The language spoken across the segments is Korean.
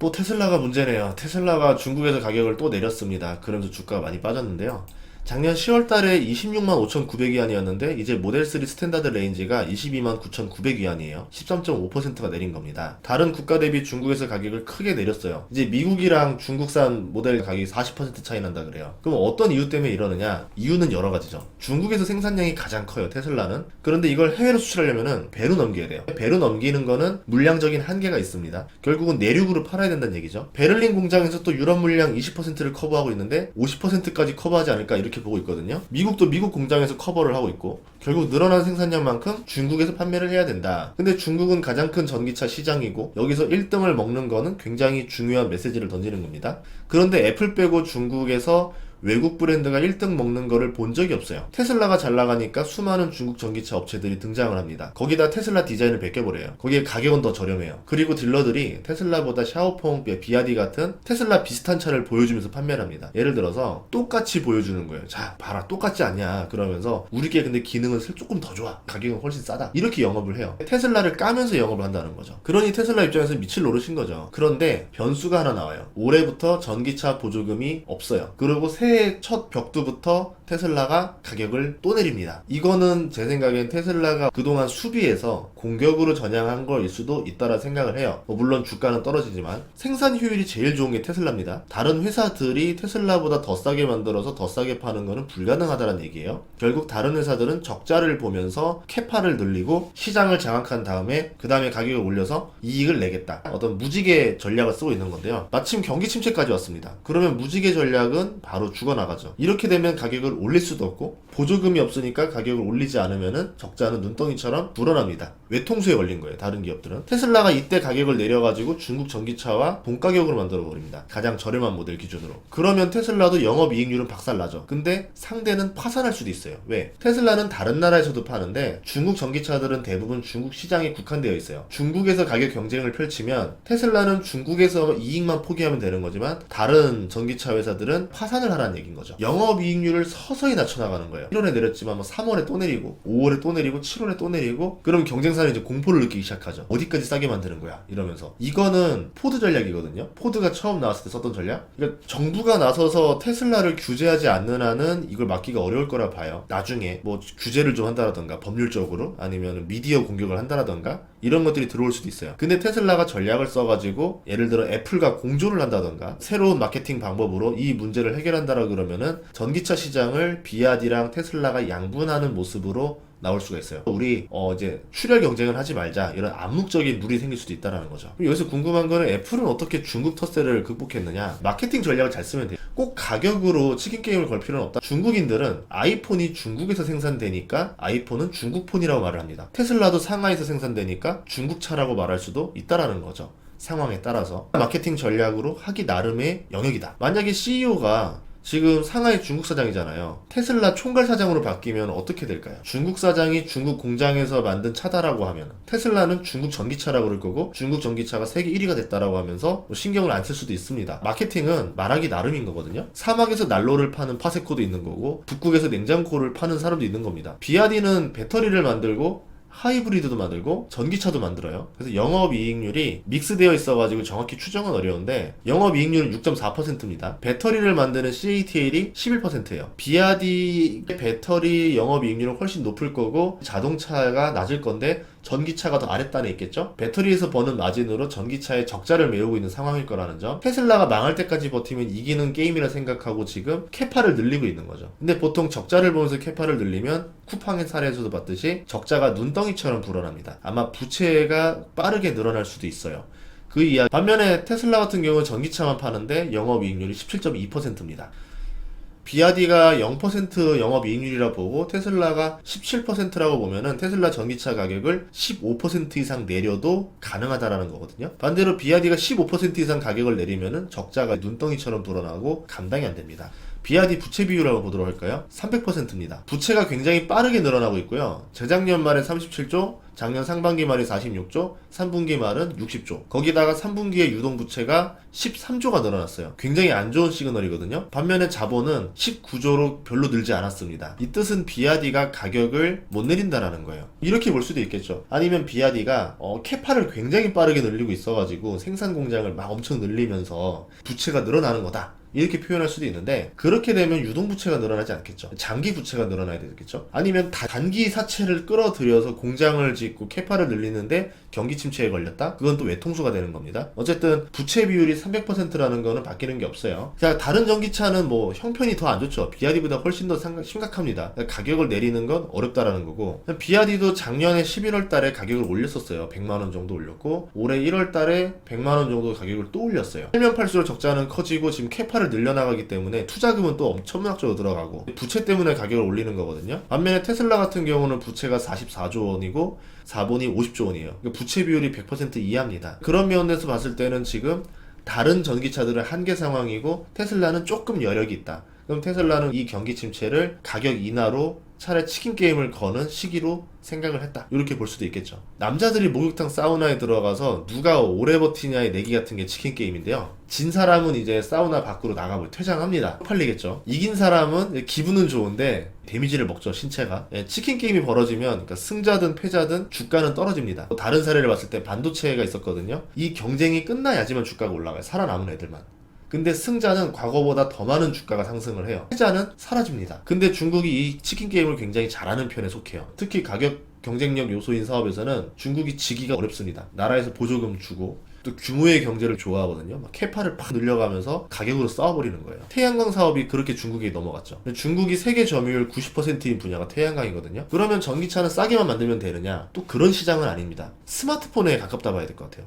또 테슬라가 문제네요. 테슬라가 중국에서 가격을 또 내렸습니다. 그러면서 주가가 많이 빠졌는데요. 작년 10월 달에 26만 5,900위안이었는데 이제 모델 3 스탠다드 레인지가 22만 9,900위안이에요. 13.5%가 내린 겁니다. 다른 국가 대비 중국에서 가격을 크게 내렸어요. 이제 미국이랑 중국산 모델 가격이 40% 차이 난다 그래요. 그럼 어떤 이유 때문에 이러느냐? 이유는 여러 가지죠. 중국에서 생산량이 가장 커요. 테슬라는. 그런데 이걸 해외로 수출하려면은 배로 넘겨야 돼요. 배로 넘기는 거는 물량적인 한계가 있습니다. 결국은 내륙으로 팔아야 된다는 얘기죠. 베를린 공장에서 또 유럽 물량 20%를 커버하고 있는데 50%까지 커버하지 않을까 이렇게 보고 있거든요. 미국도 미국 공장에서 커버를 하고 있고 결국 늘어난 생산량만큼 중국에서 판매를 해야 된다. 근데 중국은 가장 큰 전기차 시장이고 여기서 1등을 먹는 거는 굉장히 중요한 메시지를 던지는 겁니다. 그런데 애플 빼고 중국에서 외국 브랜드가 1등 먹는 거를 본 적이 없어요. 테슬라가 잘 나가니까 수많은 중국 전기차 업체들이 등장을 합니다. 거기다 테슬라 디자인을 베껴버려요. 거기에 가격은 더 저렴해요. 그리고 딜러들이 테슬라보다 샤오퐁, 비아디 같은 테슬라 비슷한 차를 보여주면서 판매를 합니다. 예를 들어서 똑같이 보여주는 거예요. 자, 봐라, 똑같지 않냐. 그러면서 우리게 근데 기능은 조금 더 좋아. 가격은 훨씬 싸다. 이렇게 영업을 해요. 테슬라를 까면서 영업을 한다는 거죠. 그러니 테슬라 입장에서 미칠 노릇인 거죠. 그런데 변수가 하나 나와요. 올해부터 전기차 보조금이 없어요. 그리고 새 해첫 벽두부터 테슬라가 가격을 또 내립니다. 이거는 제 생각엔 테슬라가 그동안 수비에서 공격으로 전향한 거일 수도 있다라 생각을 해요. 뭐 물론 주가는 떨어지지만 생산 효율이 제일 좋은 게 테슬라입니다. 다른 회사들이 테슬라보다 더 싸게 만들어서 더 싸게 파는 거는 불가능하다는 얘기예요. 결국 다른 회사들은 적자를 보면서 캐파를 늘리고 시장을 장악한 다음에 그 다음에 가격을 올려서 이익을 내겠다. 어떤 무지개 전략을 쓰고 있는 건데요. 마침 경기 침체까지 왔습니다. 그러면 무지개 전략은 바로 죽어나가죠. 이렇게 되면 가격을 올릴 수도 없고 보조금이 없으니까 가격을 올리지 않으면은 적자는 눈덩이처럼 불어납니다. 외통수에 걸린 거예요. 다른 기업들은 테슬라가 이때 가격을 내려가지고 중국 전기차와 동가격으로 만들어 버립니다. 가장 저렴한 모델 기준으로. 그러면 테슬라도 영업 이익률은 박살나죠. 근데 상대는 파산할 수도 있어요. 왜? 테슬라는 다른 나라에서도 파는데 중국 전기차들은 대부분 중국 시장에 국한되어 있어요. 중국에서 가격 경쟁을 펼치면 테슬라는 중국에서 이익만 포기하면 되는 거지만 다른 전기차 회사들은 파산을 하라는 얘기인 거죠. 영업 이익률을 서 서히 낮춰나가는 거예요. 1월에 내렸지만 뭐 3월에 또 내리고 5월에 또 내리고 7월에 또 내리고 그럼 경쟁사는 이제 공포를 느끼기 시작하죠. 어디까지 싸게 만드는 거야 이러면서 이거는 포드 전략이거든요. 포드가 처음 나왔을 때 썼던 전략. 그러니까 정부가 나서서 테슬라를 규제하지 않는 한은 이걸 막기가 어려울 거라 봐요. 나중에 뭐 규제를 좀 한다라던가 법률적으로 아니면 미디어 공격을 한다라던가 이런 것들이 들어올 수도 있어요. 근데 테슬라가 전략을 써가지고 예를 들어 애플과 공조를 한다던가 새로운 마케팅 방법으로 이 문제를 해결한다라 그러면은 전기차 시장을 비아디랑 테슬라가 양분하는 모습으로 나올 수가 있어요. 우리 어 이제 출혈 경쟁을 하지 말자 이런 암묵적인 룰이 생길 수도 있다라는 거죠. 여기서 궁금한 거는 애플은 어떻게 중국 텃세를 극복했느냐? 마케팅 전략을 잘 쓰면 돼. 꼭 가격으로 치킨 게임을 걸 필요는 없다. 중국인들은 아이폰이 중국에서 생산되니까 아이폰은 중국 폰이라고 말을 합니다. 테슬라도 상하이에서 생산되니까 중국 차라고 말할 수도 있다라는 거죠. 상황에 따라서 마케팅 전략으로 하기 나름의 영역이다. 만약에 CEO가 지금 상하이 중국 사장이잖아요. 테슬라 총괄 사장으로 바뀌면 어떻게 될까요? 중국 사장이 중국 공장에서 만든 차다라고 하면 테슬라는 중국 전기차라고 그럴 거고 중국 전기차가 세계 1위가 됐다라고 하면서 뭐 신경을 안 쓸 수도 있습니다. 마케팅은 말하기 나름인 거거든요. 사막에서 난로를 파는 파세코도 있는 거고 북극에서 냉장고를 파는 사람도 있는 겁니다. 비아디는 배터리를 만들고 하이브리드도 만들고 전기차도 만들어요. 그래서 영업이익률이 믹스되어 있어가지고 정확히 추정은 어려운데 영업이익률은 6.4%입니다. 배터리를 만드는 CATL이 11%예요. 비아디 배터리 영업이익률은 훨씬 높을 거고 자동차가 낮을 건데 전기차가 더 아랫단에 있겠죠? 배터리에서 버는 마진으로 전기차의 적자를 메우고 있는 상황일 거라는 점. 테슬라가 망할 때까지 버티면 이기는 게임이라 생각하고 지금 캐파를 늘리고 있는 거죠. 근데 보통 적자를 보면서 캐파를 늘리면 쿠팡의 사례에서도 봤듯이 적자가 눈덩이처럼 불어납니다. 아마 부채가 빠르게 늘어날 수도 있어요. 그 이야기. 반면에 테슬라 같은 경우는 전기차만 파는데 영업이익률이 17.2%입니다. 비아디가 0% 영업이익률이라 보고 테슬라가 17%라고 보면은 테슬라 전기차 가격을 15% 이상 내려도 가능하다라는 거거든요. 반대로 비아디가 15% 이상 가격을 내리면은 적자가 눈덩이처럼 불어나고 감당이 안 됩니다. BRD 부채 비율이라고 보도록 할까요? 300%입니다. 부채가 굉장히 빠르게 늘어나고 있고요. 재작년 말에 37조, 작년 상반기 말에 46조, 3분기 말은 60조. 거기다가 3분기에 유동 부채가 13조가 늘어났어요. 굉장히 안 좋은 시그널이거든요. 반면에 자본은 19조로 별로 늘지 않았습니다. 이 뜻은 BRD가 가격을 못 내린다라는 거예요. 이렇게 볼 수도 있겠죠. 아니면 BRD가 어, 캐파를 굉장히 빠르게 늘리고 있어가지고 생산 공장을 막 엄청 늘리면서 부채가 늘어나는 거다. 이렇게 표현할 수도 있는데 그렇게 되면 유동 부채가 늘어나지 않겠죠. 장기 부채가 늘어나야 되겠죠. 아니면 다- 단기 사채를 끌어들여서 공장을 짓고 캐파를 늘리는데 경기 침체에 걸렸다? 그건 또 외통수가 되는 겁니다. 어쨌든 부채 비율이 300%라는 거는 바뀌는 게 없어요. 자, 다른 전기차는 뭐 형편이 더 안 좋죠. BRD보다 훨씬 더 심각합니다. 가격을 내리는 건 어렵다라는 거고 BRD도 작년에 11월 달에 가격을 올렸었어요. 100만 원 정도 올렸고 올해 1월 달에 100만 원 정도 가격을 또 올렸어요. 팔면 팔수록 적자는 커지고 지금 캐파 를 늘려나가기 때문에 투자금은 또 엄청나적으로 들어가고 부채 때문에 가격을 올리는 거거든요. 반면에 테슬라 같은 경우는 부채가 44조 원이고 4본이 50조 원이에요. 그러니까 부채 비율이 100% 이하입니다. 그런 면에서 봤을 때는 지금 다른 전기차들은 한계 상황이고 테슬라는 조금 여력이 있다. 그럼 테슬라는 이 경기 침체를 가격 인하로 차라리 치킨 게임을 거는 시기로 생각을 했다. 이렇게 볼 수도 있겠죠. 남자들이 목욕탕 사우나에 들어가서 누가 오래 버티냐의 내기 같은 게 치킨 게임인데요. 진 사람은 이제 사우나 밖으로 나가고 퇴장합니다. 팔리겠죠. 이긴 사람은 기분은 좋은데 데미지를 먹죠 신체가. 예, 치킨 게임이 벌어지면 그러니까 승자든 패자든 주가는 떨어집니다. 또 다른 사례를 봤을 때 반도체가 있었거든요. 이 경쟁이 끝나야지만 주가가 올라가요. 살아남은 애들만. 근데 승자는 과거보다 더 많은 주가가 상승을 해요. 패자는 사라집니다. 근데 중국이 이 치킨 게임을 굉장히 잘하는 편에 속해요. 특히 가격 경쟁력 요소인 사업에서는 중국이 지기가 어렵습니다. 나라에서 보조금 주고 또 규모의 경제를 좋아하거든요. 막 캐파를 팍 늘려가면서 가격으로 싸워버리는 거예요. 태양광 사업이 그렇게 중국에 넘어갔죠. 중국이 세계 점유율 90%인 분야가 태양광이거든요. 그러면 전기차는 싸게만 만들면 되느냐? 또 그런 시장은 아닙니다. 스마트폰에 가깝다 봐야 될 것 같아요.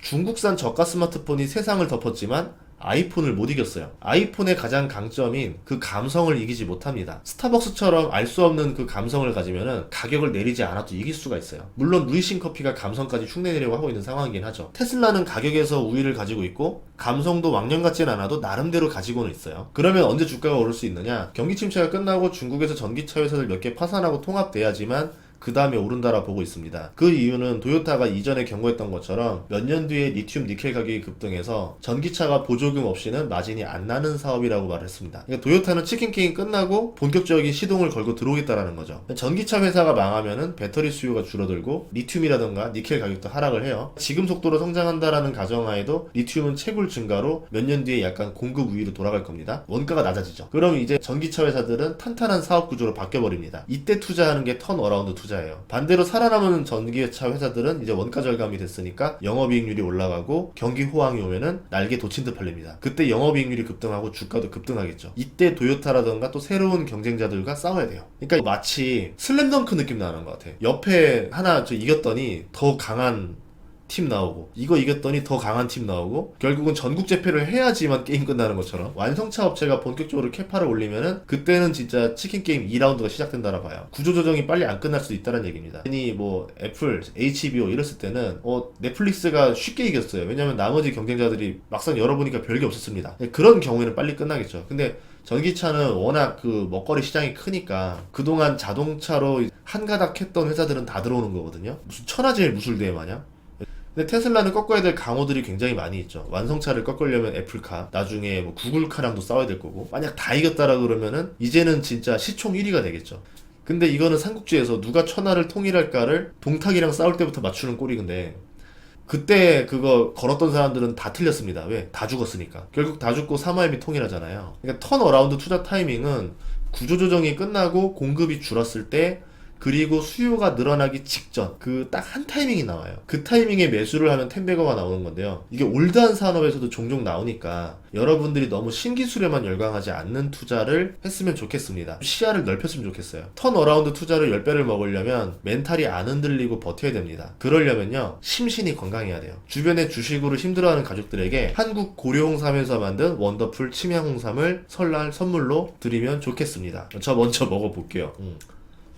중국산 저가 스마트폰이 세상을 덮었지만 아이폰을 못 이겼어요. 아이폰의 가장 강점인 그 감성을 이기지 못합니다. 스타벅스처럼 알 수 없는 그 감성을 가지면은 가격을 내리지 않아도 이길 수가 있어요. 물론 루이신 커피가 감성까지 흉내내려고 하고 있는 상황이긴 하죠. 테슬라는 가격에서 우위를 가지고 있고 감성도 왕년 같진 않아도 나름대로 가지고는 있어요. 그러면 언제 주가가 오를 수 있느냐? 경기 침체가 끝나고 중국에서 전기차 회사들 몇 개 파산하고 통합돼야지만 그 다음에 오른다라 보고 있습니다. 그 이유는 도요타가 이전에 경고했던 것처럼 몇 년 뒤에 리튬 니켈 가격이 급등해서 전기차가 보조금 없이는 마진이 안 나는 사업이라고 말했습니다. 그러니까 도요타는 치킨 게임 끝나고 본격적인 시동을 걸고 들어오겠다라는 거죠. 전기차 회사가 망하면은 배터리 수요가 줄어들고 리튬이라든가 니켈 가격도 하락을 해요. 지금 속도로 성장한다라는 가정하에도 리튬은 채굴 증가로 몇 년 뒤에 약간 공급 우위로 돌아갈 겁니다. 원가가 낮아지죠. 그럼 이제 전기차 회사들은 탄탄한 사업 구조로 바뀌어버립니다. 이때 투자하는 게 턴 어라운드 투자 예요. 반대로 살아남은 전기차 회사들은 이제 원가 절감이 됐으니까 영업이익률이 올라가고 경기 호황이 오면은 날개 도친 듯 팔립니다. 그때 영업이익률이 급등하고 주가도 급등하겠죠. 이때 도요타라던가 또 새로운 경쟁자들과 싸워야 돼요. 그러니까 마치 슬램덩크 느낌 나는 것 같아. 옆에 하나 저 이겼더니 더 강한 팀 나오고 이거 이겼더니 더 강한 팀 나오고 결국은 전국 재패를 해야지만 게임 끝나는 것처럼 완성차 업체가 본격적으로 캐파를 올리면은 그때는 진짜 치킨 게임 2라운드가 시작된다라 봐요. 구조 조정이 빨리 안 끝날 수도 있다는 얘기입니다. 괜히 뭐 애플, HBO 이랬을 때는 어 넷플릭스가 쉽게 이겼어요. 왜냐면 나머지 경쟁자들이 막상 열어보니까 별게 없었습니다. 그런 경우에는 빨리 끝나겠죠. 근데 전기차는 워낙 그 먹거리 시장이 크니까 그동안 자동차로 한 가닥 했던 회사들은 다 들어오는 거거든요. 무슨 천하제일 무술대회 마냥 근데 테슬라는 꺾어야 될 강호들이 굉장히 많이 있죠. 완성차를 꺾으려면 애플카, 나중에 뭐 구글카랑도 싸워야 될 거고. 만약 다 이겼다라 그러면은 이제는 진짜 시총 1위가 되겠죠. 근데 이거는 삼국지에서 누가 천하를 통일할까를 동탁이랑 싸울 때부터 맞추는 꼴이근데 그때 그거 걸었던 사람들은 다 틀렸습니다. 왜? 다 죽었으니까. 결국 다 죽고 사마임이 통일하잖아요. 그러니까 턴 어라운드 투자 타이밍은 구조조정이 끝나고 공급이 줄었을 때 그리고 수요가 늘어나기 직전 그 딱 한 타이밍이 나와요. 그 타이밍에 매수를 하면 텐베거가 나오는 건데요. 이게 올드한 산업에서도 종종 나오니까 여러분들이 너무 신기술에만 열광하지 않는 투자를 했으면 좋겠습니다. 시야를 넓혔으면 좋겠어요. 턴 어라운드 투자를 10배를 먹으려면 멘탈이 안 흔들리고 버텨야 됩니다. 그러려면요. 심신이 건강해야 돼요. 주변에 주식으로 힘들어하는 가족들에게 한국 고려홍삼에서 만든 원더풀 침향홍삼을 설날 선물로 드리면 좋겠습니다. 저 먼저 먹어볼게요. 음.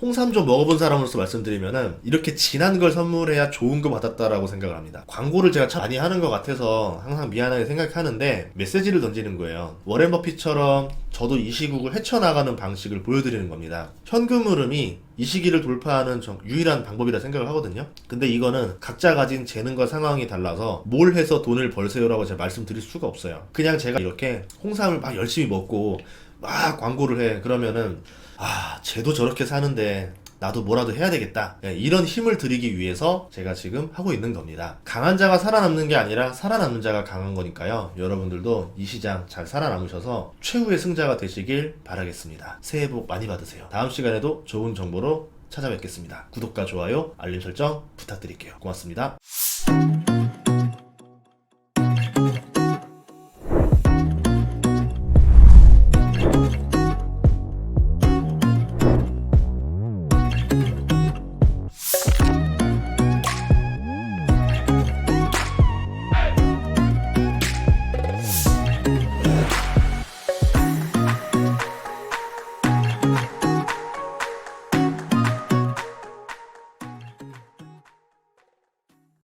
홍삼 좀 먹어본 사람으로서 말씀드리면은 이렇게 진한 걸 선물해야 좋은 거 받았다라고 생각을 합니다. 광고를 제가 참 많이 하는 것 같아서 항상 미안하게 생각하는데 메시지를 던지는 거예요. 워렌 버핏처럼 저도 이 시국을 헤쳐나가는 방식을 보여드리는 겁니다. 현금 흐름이 이 시기를 돌파하는 정- 유일한 방법이라 생각을 하거든요. 근데 이거는 각자 가진 재능과 상황이 달라서 뭘 해서 돈을 벌세요라고 제가 말씀드릴 수가 없어요. 그냥 제가 이렇게 홍삼을 막 열심히 먹고 막 광고를 해. 그러면은 아, 쟤도 저렇게 사는데 나도 뭐라도 해야 되겠다. 예, 이런 힘을 드리기 위해서 제가 지금 하고 있는 겁니다. 강한 자가 살아남는 게 아니라 살아남는 자가 강한 거니까요. 여러분들도 이 시장 잘 살아남으셔서 최후의 승자가 되시길 바라겠습니다. 새해 복 많이 받으세요. 다음 시간에도 좋은 정보로 찾아뵙겠습니다. 구독과 좋아요, 알림 설정 부탁드릴게요. 고맙습니다.